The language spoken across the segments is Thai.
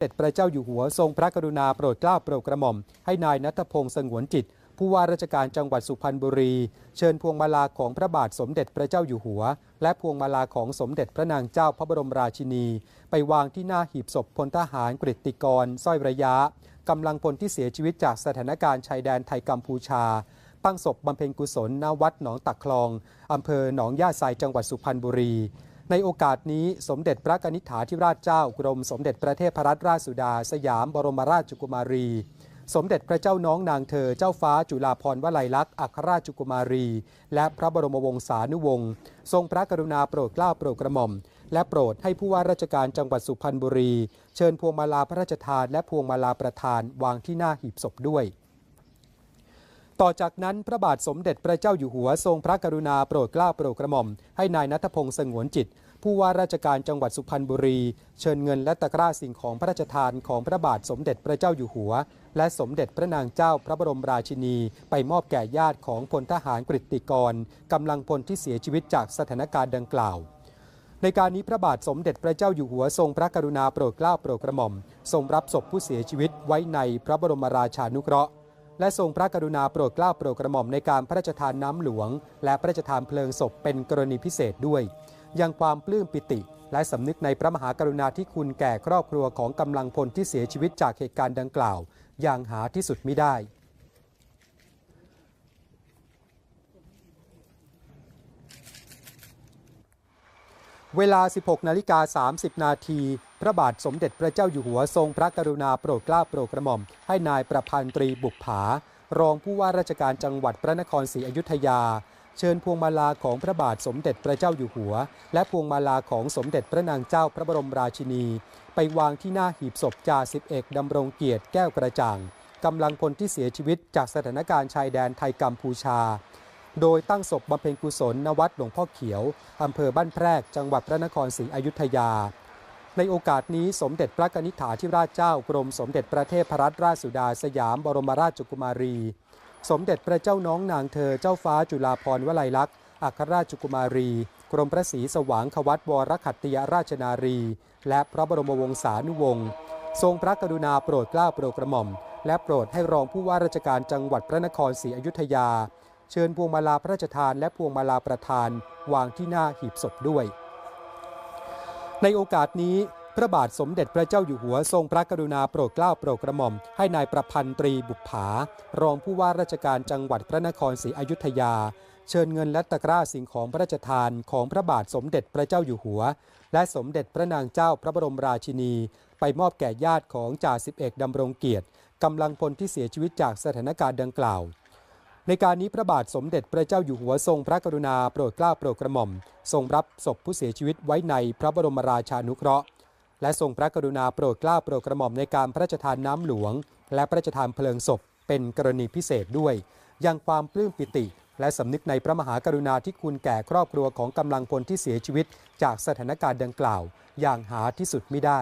เด็จพระเจ้าอยู่หัวทรงพระกรุณาโปรดเกล้าโปรดกระหม่อม ให้นายนัทพงษ์สงวนจิต ผู้ว่าราชการจังหวัดสุพรรณบุรี เชิญพวงมาลาของพระบาทสมเด็จพระเจ้าอยู่หัว และพวงมาลาของสมเด็จพระนางเจ้าพระบรมราชินี ไปวางที่หน้าหีบศพพลทหารกฤติกรสร้อยระยะกำลังพลที่เสียชีวิตจากสถานการณ์ชายแดนไทยกัมพูชาตั้งศพบำเพ็ญกุศลณวัดหนองตักคลองอำเภอหนองย่าไซจังหวัดสุพรรณบุรี ในโอกาสนี้สมเด็จพระกนิษฐาธิราชเจ้ากรมสมเด็จพระเทพรัตนราชสุดา สยามบรมราชกุมารี สมเด็จพระเจ้าน้องนางเธอเจ้าฟ้าจุฬาภรณ์วลัยลักษณ์อัครราชกุมารี และพระบรมวงศานุวงศ์ทรงพระกรุณาโปรดเกล้าโปรดกระหม่อม และโปรดให้ผู้ว่าราชการจังหวัดสุพรรณบุรี เชิญพวงมาลาพระราชทานและพวงมาลาประธานวางที่หน้าหีบศพด้วย ต่อจากนั้นพระบาทสมเด็จพระเจ้าอยู่หัวทรงพระกรุณาโปรดเกล้าโปรดกระหม่อม ให้นายนัทพงษ์สงวนจิต ผู้ว่าราชการจังหวัดสุพรรณบุรี เชิญเงินและตะกร้าสิ่งของพระราชทานของพระบาทสมเด็จพระเจ้าอยู่หัว และสมเด็จพระนางเจ้าพระบรมราชินี ไปมอบแก่ญาติของพลทหารกฤติกรกำลังพลที่เสียชีวิตจากสถานการณ์ดังกล่าวในการนี้พระบาทสมเด็จพระเจ้าอยู่หัวทรงพระกรุณาโปรดเกล้าโปรดกระหม่อม ทรงรับศพผู้เสียชีวิตไว้ในพระบรมราชานุเคราะห์ และทรงพระกรุณาโปรดเกล้าโปรดกระหม่อมในการพระราชทานน้ำหลวง และพระราชทานเพลิงศพเป็นกรณีพิเศษด้วย ยังความปลื้มปิติ และสำนึกในพระมหากรุณาธิคุณแก่ครอบครัวของกำลังพลที่เสียชีวิตจากเหตุการณ์ดังกล่าว อย่างหาที่สุดไม่ได้เวลา 16 นาฬิกา 30 นาที พระบาทสมเด็จพระเจ้าอยู่หัวทรงพระกรุณาโปรดเกล้าโปรดกระหม่อม ให้นายประพันธ์ตรีบุกผา รองผู้ว่าราชการจังหวัดพระนครศรีอยุธยา เชิญพวงมาลาของพระบาทสมเด็จพระเจ้าอยู่หัว และพวงมาลาของสมเด็จพระนางเจ้าพระบรมราชินี ไปวางที่หน้าหีบศพจ่าสิบเอกดำรงเกียรติแก้วกระจ่างกำลังพลที่เสียชีวิตจากสถานการณ์ชายแดนไทยกัมพูชา โดยตั้งศพบำเพ็ญกุศลณวัดหลวงพ่อเขียวอำเภอบ้านแพรกจังหวัดพระนครศรีอยุธยา ในโอกาสนี้สมเด็จพระนิษฐาธิราชเจ้ากรมสมเด็จพระเทพรัตนราชสุดาสยามบรมราชกุมารี สมเด็จพระเจ้าน้องนางเธอเจ้าฟ้าจุฬาภรณ์วลัยลักษณ์อัครราชกุมารี กรมพระศรีสว่างควัตวรขัตติยราชนารี และพระบรมวงศานุวงศ์ทรงพระกรุณาโปรดเกล้าโปรดกระหม่อม และโปรดให้รองผู้ว่าราชการจังหวัดพระนครศรีอยุธยา เชิญพวงมาลาพระราชทานและพวงมาลาประธาน วางที่หน้าหีบศพด้วย ในโอกาสนี้พระบาทสมเด็จพระเจ้าอยู่หัวทรงพระกรุณาโปรดเกล้าโปรดกระหม่อม ให้นายประพันธ์ตรีบุปผารองผู้ว่าราชการจังหวัดพระนครศรีอยุธยา เชิญเงินและตะกร้าสิ่งของพระราชทานของพระบาทสมเด็จพระเจ้าอยู่หัว และสมเด็จพระนางเจ้าพระบรมราชินี ไปมอบแก่ญาติของจ่าสิบเอกดำรงเกียรติกำลังพลที่เสียชีวิตจากสถานการณ์ดังกล่าว ในการนี้พระบาทสมเด็จพระเจ้าอยู่หัวทรงพระกรุณาโปรดเกล้าโปรดกระหม่อม ทรงรับศพผู้เสียชีวิตไว้ในพระบรมราชานุเคราะห์ และทรงพระกรุณาโปรดเกล้าโปรดกระหม่อมในการพระราชทานน้ำหลวง และพระราชทานเพลิงศพเป็นกรณีพิเศษด้วย ยังความปลื้มปิติ และสำนึกในพระมหากรุณาธิคุณแก่ครอบครัวของกำลังพลที่เสียชีวิต จากสถานการณ์ดังกล่าว อย่างหาที่สุดไม่ได้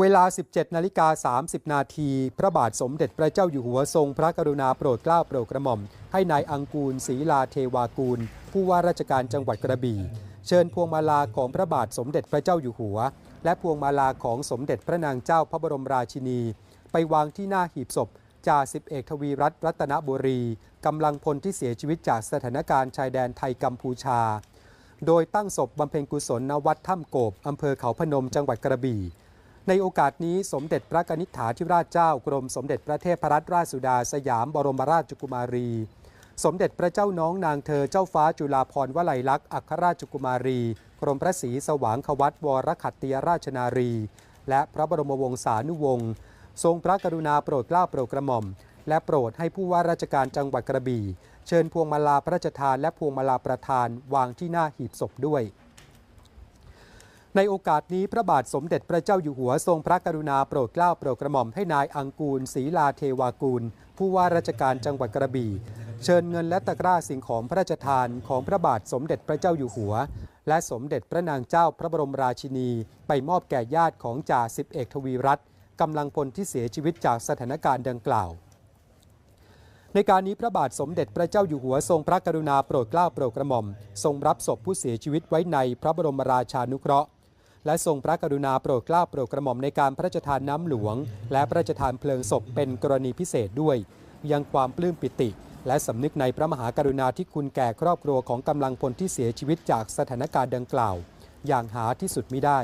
เวลา 17 นาฬิกา 30 นาที พระบาทสมเด็จพระเจ้าอยู่หัวทรงพระกรุณาโปรดเกล้าโปรดกระหม่อม ให้นายอังกูลศรีลาเทวากูล ผู้ว่าราชการจังหวัดกระบี่ เชิญพวงมาลาของพระบาทสมเด็จพระเจ้าอยู่หัว และพวงมาลาของสมเด็จพระนางเจ้าพระบรมราชินี ไปวางที่หน้าหีบศพจ่าสิบเอกทวีรัตน์รัตนบุรีกำลังพลที่เสียชีวิตจากสถานการณ์ชายแดนไทยกัมพูชา โดยตั้งศพบำเพ็ญกุศลณวัดถ้ำโกบอำเภอเขาพนมจังหวัดกระบี่ ในโอกาสนี้สมเด็จพระกนิษฐาธิราชเจ้ากรมสมเด็จพระเทพรัตนราชสุดาสยามบรมราชกุมารี สมเด็จพระเจ้าน้องนางเธอเจ้าฟ้าจุฬาภรณ์วลัยลักษณ์อัครราชกุมารี กรมพระศรีสว่างควัตวรขัตติยราชนารี และพระบรมวงศานุวงศ์ทรงพระกรุณาโปรดเกล้าโปรดกระหม่อม และโปรดให้ผู้ว่าราชการจังหวัดกระบี่ เชิญพวงมาลาพระราชทานและพวงมาลาประธานวางที่หน้าหีบศพด้วย ในโอกาสนี้พระบาทสมเด็จพระเจ้าอยู่หัวทรงพระกรุณาโปรดเกล้าโปรดกระหม่อมให้นายอังกูลศรีลาเทวากูล ผู้ว่าราชการจังหวัดกระบี่ เชิญเงินและตะกร้าสิ่งของพระราชทานของพระบาทสมเด็จพระเจ้าอยู่หัว และสมเด็จพระนางเจ้าพระบรมราชินี ไปมอบแก่ญาติของจ่าสิบเอกทวีรัตน์กำลังพลที่เสียชีวิตจากสถานการณ์ดังกล่าวในการนี้พระบาทสมเด็จพระเจ้าอยู่หัวทรงพระกรุณาโปรดเกล้าโปรดกระหม่อม ทรงรับศพผู้เสียชีวิตไว้ในพระบรมราชานุเคราะห์ และทรงพระกรุณาโปรดเกล้าโปรดกระหม่อมในการพระราชทานน้ำหลวง และพระราชทานเพลิงศพเป็นกรณีพิเศษด้วย ยังความปลื้มปิติ และสำนึกในพระมหากรุณาที่คุณแก่ครอบครัวของกำลังพลที่เสียชีวิตจากสถานการณ์ดังกล่าว อย่างหาที่สุดไม่ได้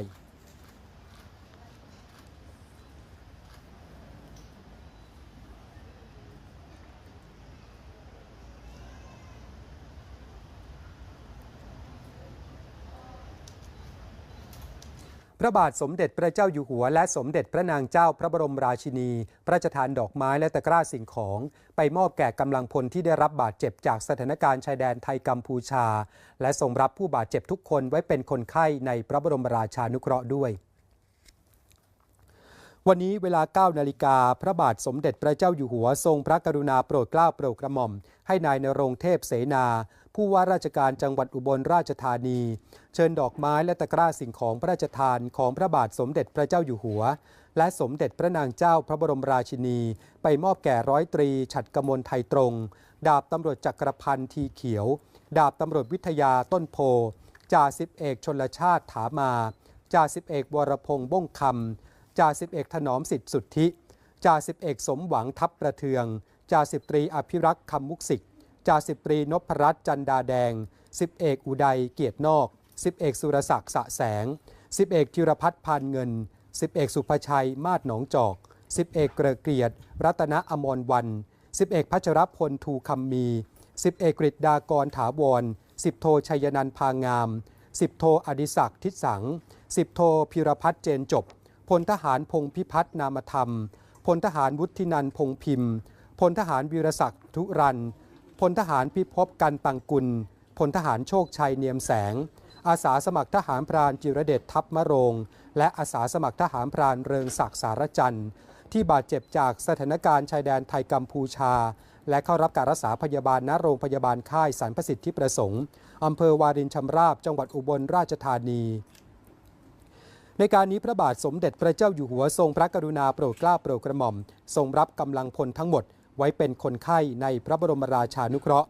พระบาทสมเด็จพระเจ้าอยู่หัว และสมเด็จพระนางเจ้าพระบรมราชินี พระราชทานดอกไม้และตะกร้าสิ่งของ ไปมอบแก่กำลังพลที่ได้รับบาดเจ็บจากสถานการณ์ชายแดนไทยกัมพูชา และทรงรับผู้บาดเจ็บทุกคนไว้เป็นคนไข้ในพระบรมราชานุเคราะห์ด้วยวันนี้เวลา 9 นาฬิกา พระบาทสมเด็จพระเจ้าอยู่หัวทรงพระกรุณาโปรดเกล้าโปรดกระหม่อม ให้นายนรงเทพเสนา ผู้ว่าราชการจังหวัดอุบลราชธานี เชิญดอกไม้และตะกร้าสิ่งของพระราชทานของพระบาทสมเด็จพระเจ้าอยู่หัว และสมเด็จพระนางเจ้าพระบรมราชินี ไปมอบแก่ร้อยตรี ฉัดกมลไทยตรง ดาบตำรวจจักรพันธ์ทีเขียว ดาบตำรวจวิทยาต้นโพจ่าสิบเอกชนลชาติถามาจ่าสิบเอกวรพงษ์บ้งคำจ่าสิบเอกถนอมสิทธิสุทธิจ่าสิบเอกสมหวังทัพประเทืองจ่าสิบตรีอภิรักษ์คำมุกสิก จ่าสิบตรีนพรัตน์จันดาแดงสิบเอกอุดัยเกียรตินอกสิบเอกสุรศักดิ์สะแสงสิบเอกธิรพัฒน์พานเงินสิบเอกสุภชัยมาศหนองจอกสิบเอกเกระเกียรติรัตนอมรวันสิบเอกพัชรพลทูคำมีสิบเอกกฤษดากรถาวรสิบโทชัยนันพางามสิบโทอดิศักดิ์ทิศสังสิบโทพิรพัฒน์เจนจบพลทหารพงพิพัฒน์นามธรรมพลทหารวุฒินันพงพิมพ์พลทหารวีรศักดิ์ทุรัน พลทหารพิภพกันตังกุล พลทหารโชคชัยเนียมแสง อาสาสมัครทหารพรานจิรเดชทัพมะโรง และอาสาสมัครทหารพรานเริงศักดิ์สารจันทร์ที่บาดเจ็บจากสถานการณ์ชายแดนไทยกัมพูชา และเข้ารับการรักษาพยาบาลณโรงพยาบาลค่ายสรรพสิทธิประสงค์อำเภอวารินชำราบจังหวัดอุบลราชธานี ในการนี้พระบาทสมเด็จพระเจ้าอยู่หัวทรงพระกรุณาโปรดเกล้าโปรดกระหม่อม ทรงรับกำลังพลทั้งหมด ไว้เป็นคนไข้ในพระบรมราชานุเคราะห์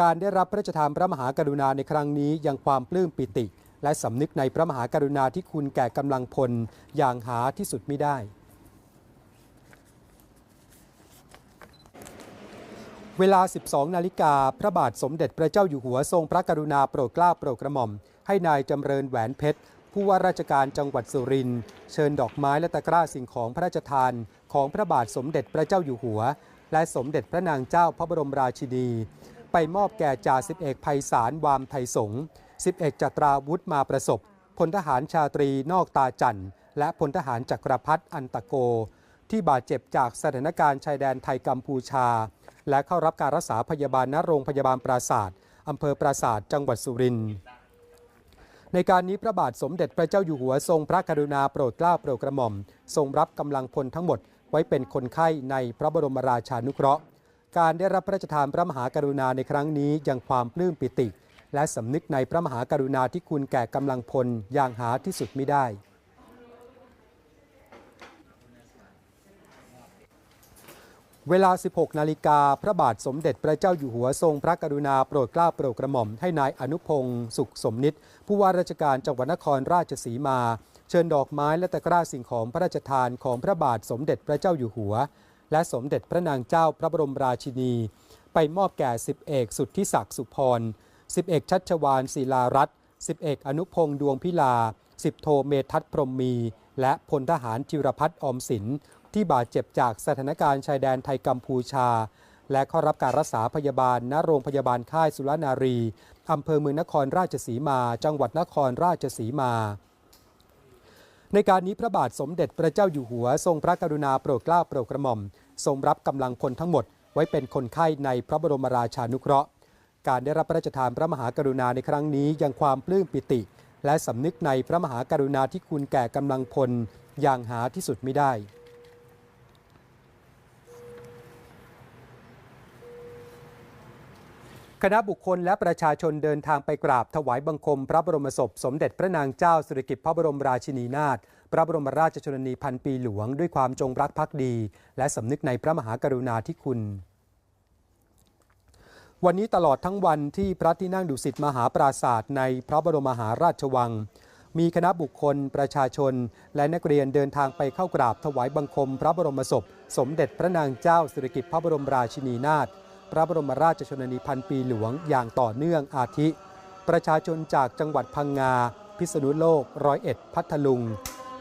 การได้รับพระราชทานพระมหากรุณาในครั้งนี้ยังความปลื้มปิติ และสำนึกในพระมหากรุณาที่คุณแก่กำลังพลอย่างหาที่สุดไม่ได้เวลา 12 นาฬิกา พระบาทสมเด็จพระเจ้าอยู่หัวทรงพระกรุณาโปรดเกล้าโปรดกระหม่อม ให้นายจำเริญแหวนเพชร ผู้ว่าราชการจังหวัดสุรินทร์เชิญดอกไม้และตะกร้าสิ่งของพระราชทาน ของพระบาทสมเด็จพระเจ้าอยู่หัว และสมเด็จพระนางเจ้าพระบรมราชินี ไปมอบแก่จ่าสิบเอกไพศาลวามไทยสงสิบเอกจัตราวุฒิมาประสบพลทหารชาตรีนอกตาจันทร์และพลทหารจักรพัฒน์อันตะโก ที่บาดเจ็บจากสถานการณ์ชายแดนไทยกัมพูชา และเข้ารับการรักษาพยาบาลณโรงพยาบาลปราศาสตร์อำเภอปราศาสตร์จังหวัดสุรินทร์ในการนี้พระบาทสมเด็จพระเจ้าอยู่หัวทรงพระกรุณาโปรดเกล้าโปรดกระหม่อม ทรงรับกำลังพลทั้งหมด ไว้เป็นคนไข้ในพระบรมราชานุเคราะห์ การได้รับพระราชทานพระมหากรุณาในครั้งนี้ยังความปลื้มปิติ และสำนึกในพระมหากรุณาที่คุณแก่กำลังพลอย่างหาที่สุดไม่ได้เวลา 16 นาฬิกา พระบาทสมเด็จพระเจ้าอยู่หัวทรงพระกรุณาโปรดเกล้าโปรดกระหม่อมให้นายอนุพงศ์สุขสมนิตผู้ว่าราชการจังหวัดนครราชสีมา เชิญดอกไม้และตะกร้าสิ่งของพระราชทานของพระบาทสมเด็จพระเจ้าอยู่หัว และสมเด็จพระนางเจ้าพระบรมราชินี ไปมอบแก่สิบเอกสุทธิศักดิ์สุพรสิบเอกชัชวานศิลารัตน์สิบเอกอนุพงศ์ดวงพิลาสิบโทเมทัศพรมมี และพลทหารจิรพัฒน์อมสิน ที่บาดเจ็บจากสถานการณ์ชายแดนไทยกัมพูชา และเข้ารับการรักษาพยาบาลณโรงพยาบาลค่ายสุรนารีอำเภอเมืองนครราชสีมา จังหวัดนครราชสีมา ในการนี้พระบาทสมเด็จพระเจ้าอยู่หัว ทรงพระกรุณาโปรดเกล้าโปรดกระหม่อม ทรงรับกำลังพลทั้งหมด ไว้เป็นคนไข้ในพระบรมราชานุเคราะห์ การได้รับพระราชทานพระมหากรุณาในครั้งนี้ยังความปลื้มปิติ และสำนึกในพระมหากรุณาที่คุณแก่กำลังพลอย่างหาที่สุดไม่ได้ คณะบุคคลและประชาชนเดินทางไปกราบถวายบังคม พระบรมศพ สมเด็จพระนางเจ้าสิริกิติ์พระบรมราชินีนาถพระบรมราชชนนีพันปีหลวง ด้วยความจงรักภักดี และสำนึกในพระมหากรุณาธิคุณ วันนี้ตลอดทั้งวันที่พระที่นั่งดุสิตมหาปราศาสตร์ในพระบรมมหาราชวัง มีคณะบุคคล ประชาชน และนักเรียนเดินทางไปเข้ากราบถวายบังคม พระบรมศพ สมเด็จพระนางเจ้าสิริกิติ์พระบรมราชินีนาถ พระบรมราชชนนีพันปีหลวงอย่างต่อเนื่องอาทิ ประชาชนจากจังหวัดพังงา พิษณุโลก ร้อยเอ็ด พัทลุง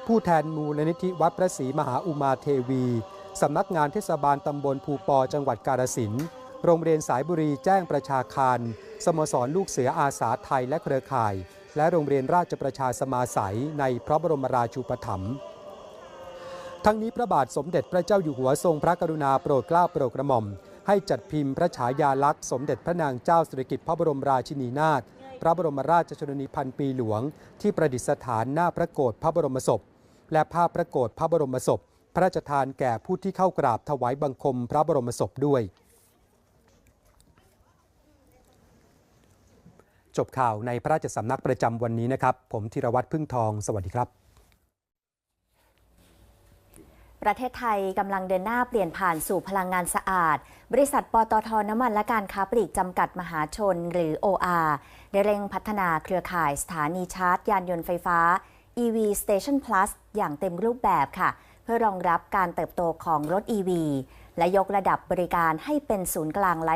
ผู้แทนมูลนิธิวัดพระศรีมหาอุมาเทวี สำนักงานเทศบาลตำบลภูปอจังหวัดกาฬสินธุ์โรงเรียนสายบุรีแจ้งประชาคาร สโมสรลูกเสืออาสาไทยและเครือข่าย และโรงเรียนราชประชาสมาสัยในพระบรมราชูปถัมภ์ทั้งนี้พระบาทสมเด็จพระเจ้าอยู่หัวทรงพระกรุณาโปรดเกล้าโปรดกระหม่อม ให้จัดพิมพ์พระฉายาลักษณ์สมเด็จพระนางเจ้าสิริกิติ์พระบรมราชินีนาถพระบรมราชชนนีพันปีหลวง ที่ประดิษฐานหน้าพระโกรธพระบรมศพ และภาพพระโกรธพระบรมศพ พระราชทานแก่ผู้ที่เข้ากราบถวายบังคมพระบรมศพด้วย จบข่าวในพระราชสำนักประจำวันนี้นะครับ ผมธีรวัตรพึ่งทอง สวัสดีครับ ประเทศไทยกำลังเดินหน้าเปลี่ยนผ่านสู่พลังงานสะอาด บริษัทปตทน้ำมันและการค้าปลีกจำกัดมหาชนหรือ OR ได้เร่งพัฒนาเครือข่ายสถานีชาร์จ ยานยนต์ไฟฟ้า EV Station Plus อย่างเต็มรูปแบบค่ะ เพื่อรองรับการเติบโตของรถ EV และยกระดับบริการให้เป็นศูนย์กลางไล